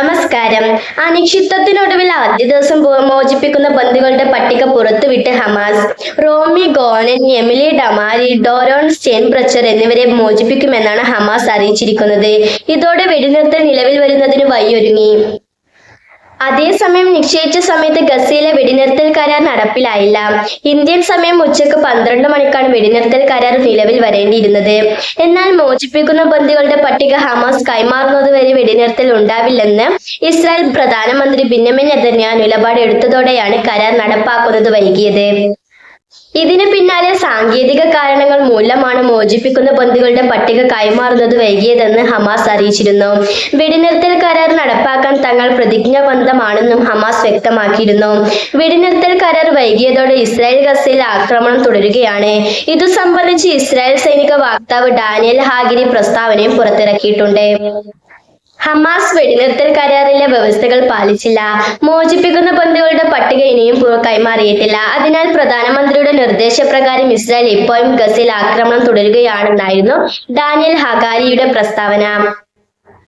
നമസ്കാരം. അനിശ്ചിത്വത്തിനൊടുവിൽ ആദ്യ ദിവസം മോചിപ്പിക്കുന്ന ബന്ധുക്കളുടെ പട്ടിക പുറത്തുവിട്ട് Hamas. Romi Gonen Emily Damari Doron Steinbrecher എന്നിവരെ മോചിപ്പിക്കുമെന്നാണ് ഹമാസ് അറിയിച്ചിരിക്കുന്നത്. ഇതോടെ വെടിനിർത്തൽ നിലവിൽ വരുന്നതിന് വഴിയൊരുങ്ങി. അതേസമയം നിശ്ചയിച്ച സമയത്ത് ഗസയിലെ വെടിനിർത്തൽ കരാർ നടപ്പിലായില്ല. ഇന്ത്യൻ സമയം ഉച്ചയ്ക്ക് പന്ത്രണ്ട് മണിക്കാണ് വെടിനിർത്തൽ കരാർ നിലവിൽ വരേണ്ടിയിരുന്നത്. എന്നാൽ മോചിപ്പിക്കുന്ന ബന്ദികളുടെ പട്ടിക ഹമാസ് കൈമാറുന്നത് വരെ വെടിനിർത്തൽ ഉണ്ടാവില്ലെന്ന് ഇസ്രായേൽ പ്രധാനമന്ത്രി ബിന്നമിൻ നിലപാട് എടുത്തതോടെയാണ് കരാർ നടപ്പാക്കുന്നത് വൈകിയത്. ഇതിന് സാങ്കേതിക കാരണങ്ങൾ മൂലമാണ് മോചിപ്പിക്കുന്ന ബന്ദികളുടെ പട്ടിക കൈമാറുന്നത് വൈകിയതെന്ന് ഹമാസ് അറിയിച്ചിരുന്നു. വെടിനിർത്തൽ കരാർ നടപ്പാക്കാൻ തങ്ങൾ പ്രതിജ്ഞാബദ്ധമാണെന്നും ഹമാസ് വ്യക്തമാക്കിയിരുന്നു. വെടിനിർത്തൽ കരാർ വൈകിയതോടെ ഇസ്രായേൽ ഗസയിൽ ആക്രമണം തുടരുകയാണ്. ഇതു സംബന്ധിച്ച് ഇസ്രായേൽ സൈനിക വക്താവ് ഡാനിയൽ ഹാഗിരി പ്രസ്താവനയും പുറത്തിറക്കിയിട്ടുണ്ട്. ഹമാസ് വെടിനിർത്തൽ വ്യവസ്ഥകൾ പാലിച്ചില്ല. മോചിപ്പിക്കുന്ന ബന്ധുക്കളുടെ പട്ടിക ഇനിയും കൈമാറിയിട്ടില്ല അതിനാൽ പ്രധാനമന്ത്രിയുടെ നിർദ്ദേശപ്രകാരം ഇസ്രായേൽ ഇപ്പോഴും ഗസയിൽ ആക്രമണം തുടരുകയാണെന്നായിരുന്നു ഡാനിയൽ ഹഗാരിയുടെ പ്രസ്താവന.